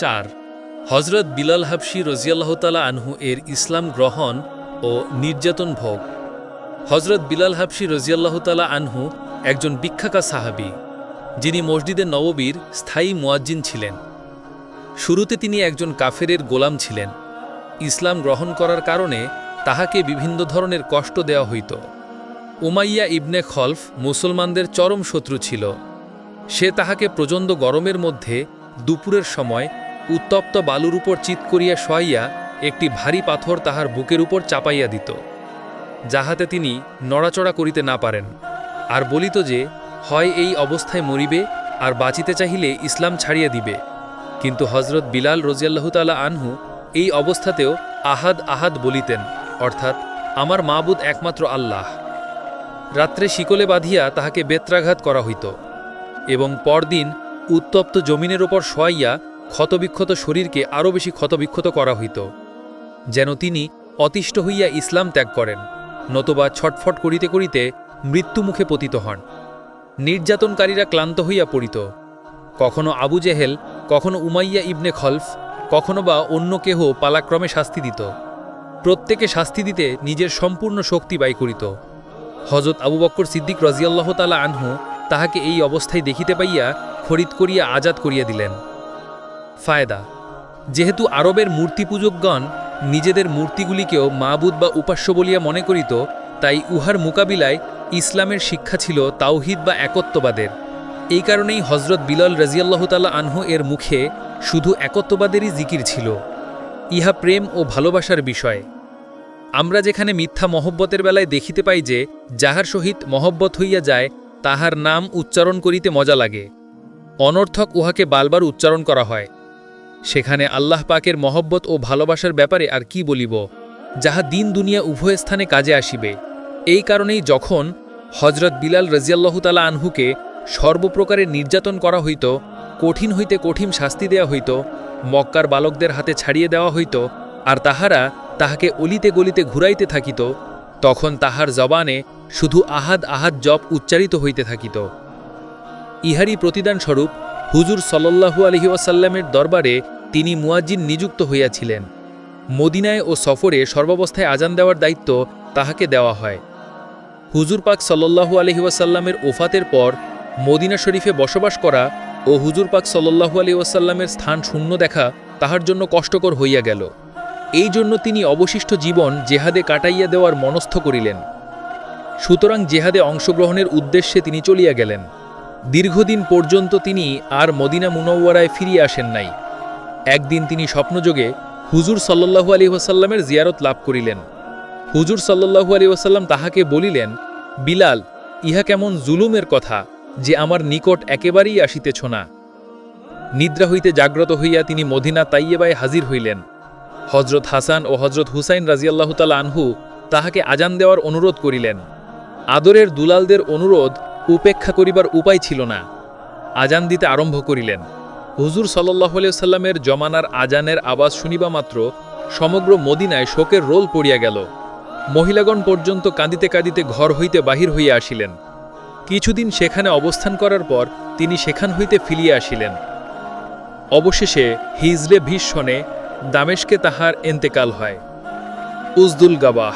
চার হজরত বিলাল হাবশি রজিয়াল্লাহতালা আনহু এর ইসলাম গ্রহণ ও নির্যাতন ভোগ। হজরত বিলাল হাবশি রজিয়াল্লাহতালা আনহু একজন বিখ্যাকা সাহাবি, যিনি মসজিদে নববীর স্থায়ী মুয়াজ্জিন ছিলেন। শুরুতে তিনি একজন কাফেরের গোলাম ছিলেন। ইসলাম গ্রহণ করার কারণে তাহাকে বিভিন্ন ধরনের কষ্ট দেওয়া হইত। উমাইয়া ইবনে খলফ মুসলমানদের চরম শত্রু ছিল। সে তাহাকে প্রচণ্ড গরমের মধ্যে দুপুরের সময় উত্তপ্ত বালুর উপর চিত করিয়া শোয়াইয়া একটি ভারী পাথর তাহার বুকের উপর চাপাইয়া দিত, যাহাতে তিনি নড়াচড়া করিতে না পারেন, আর বলিত যে, হয় এই অবস্থায় মরিবে আর বাঁচিতে চাহিলে ইসলাম ছাড়িয়া দিবে। কিন্তু হজরত বিলাল রজিয়াল্লাহতালা আনহু এই অবস্থাতেও আহাদ আহাদ বলিতেন, অর্থাৎ, আমার মাবুদ একমাত্র আল্লাহ। রাত্রে শিকলে বাঁধিয়া তাহাকে বেত্রাঘাত করা হইত এবং পরদিন উত্তপ্ত জমিনের ওপর শোয়াইয়া ক্ষতবিক্ষত শরীরকে আরও বেশি ক্ষতবিক্ষত করা হইত, যেন তিনি অতিষ্ঠ হইয়া ইসলাম ত্যাগ করেন, নতুবা ছটফট করিতে করিতে মৃত্যুমুখে পতিত হন। নির্যাতনকারীরা ক্লান্ত হইয়া পড়িত। কখনো আবু জেহেল, কখনো উমাইয়া ইবনে খলফ, কখনো বা অন্য কেহ পালাক্রমে শাস্তি দিত। প্রত্যেকে শাস্তি দিতে নিজের সম্পূর্ণ শক্তি ব্যয় করিত। হজরত আবু বক্কর সিদ্দিক রাজিয়াল্লাহ তালা আনহু তাহাকে এই অবস্থায় দেখিতে পাইয়া খরিদ করিয়া আজাদ করিয়া দিলেন। ফায়দা। যেহেতু আরবের মূর্তি পূজকগণ নিজেদের মূর্তিগুলিকেও মাবুদ বা উপাস্য বলিয়া মনে করিত, তাই উহার মোকাবিলায় ইসলামের শিক্ষা ছিল তাওহিদ বা একত্ববাদের। এই কারণেই হজরত বিলাল রাজিয়াল্লাহতালা আনহু এর মুখে শুধু একত্ববাদেরই জিকির ছিল। ইহা প্রেম ও ভালোবাসার বিষয়। আমরা যেখানে মিথ্যা মহব্বতের বেলায় দেখিতে পাই যে, যাহার সহিত মহব্বত হইয়া যায়, তাহার নাম উচ্চারণ করিতে মজা লাগে। অনর্থক উহাকে বালবার উচ্চারণ করা হয়। সেখানে আল্লাহ পাকের মহব্বত ও ভালোবাসার ব্যাপারে আর কি বলিব? যাহা দিন দুনিয়া উভয় স্থানে কাজে আসিবে। এই কারণেই যখন হজরত বিলাল রাজিয়াল্লাহতালা আনহুকে সর্বপ্রকারের নির্যাতন করা হইত, কঠিন হইতে কঠিন শাস্তি দেয়া হইত, মক্কার বালকদের হাতে ছাড়িয়ে দেওয়া হইত, আর তাহারা তাহাকে অলিতে গলিতে ঘুরাইতে থাকিত, তখন তাহার জবানে শুধু আহাদ আহাদ জপ উচ্চারিত হইতে থাকিত। ইহারি প্রতিদানস্বরূপ হুজুর সল্লাহু আলহি ওয়াসাল্লামের দরবারে তিনি মুয়াজ্জিন নিযুক্ত হইয়াছিলেন। মদিনায় ও সফরে সর্বাবস্থায় আজান দেওয়ার দায়িত্ব তাহাকে দেওয়া হয়। হুজুর পাক সল্লাহু আলহি ওয়াসাল্লামের ওফাতের পর মদিনা শরীফে বসবাস করা ও হুজুর পাক সল্লাহু আলি ওয়াসাল্লামের স্থান শূন্য দেখা তাহার জন্য কষ্টকর হইয়া গেল। এই জন্য তিনি অবশিষ্ট জীবন জেহাদে কাটাইয়া দেওয়ার মনস্থ করিলেন। সুতরাং জেহাদে অংশগ্রহণের উদ্দেশ্যে তিনি চলিয়া গেলেন। দীর্ঘদিন পর্যন্ত তিনি আর মদিনা মুনওয়ারায় ফিরিয়া আসেন নাই। একদিন তিনি স্বপ্নযোগে হুজুর সাল্লাহু আলী ওয়াসাল্লামের জিয়ারত লাভ করিলেন। হুজুর সাল্লাহু আলী ওয়াসাল্লাম তাহাকে বলিলেন, বিলাল, ইহা কেমন জুলুমের কথা যে আমার নিকট একেবারেই আসিতেছ না। নিদ্রা হইতে জাগ্রত হইয়া তিনি মদিনা তাইয়েবায় হাজির হইলেন। হজরত হাসান ও হজরত হুসাইন রাজিয়াল্লাহতাল আনহু তাহাকে আজান দেওয়ার অনুরোধ করিলেন। আদরের দুলালদের অনুরোধ উপেক্ষা করিবার উপায় ছিল না। আজান দিতে আরম্ভ করিলেন। হুজুর সাল্লাহ সাল্লামের জমানার আজানের আওয়াজ শুনিবা মাত্র সমগ্র মদিনায় শোকের রোল পড়িয়া গেল। মহিলাগণ পর্যন্ত কাঁদিতে কাঁদিতে ঘর হইতে বাহির হইয়া আসিলেন। কিছুদিন সেখানে অবস্থান করার পর তিনি সেখান হইতে ফিরিয়া আসিলেন। অবশেষে হিজরে ভীষণে দামেশকে তাহার এন্তেকাল হয়। উজদুল গাবাহ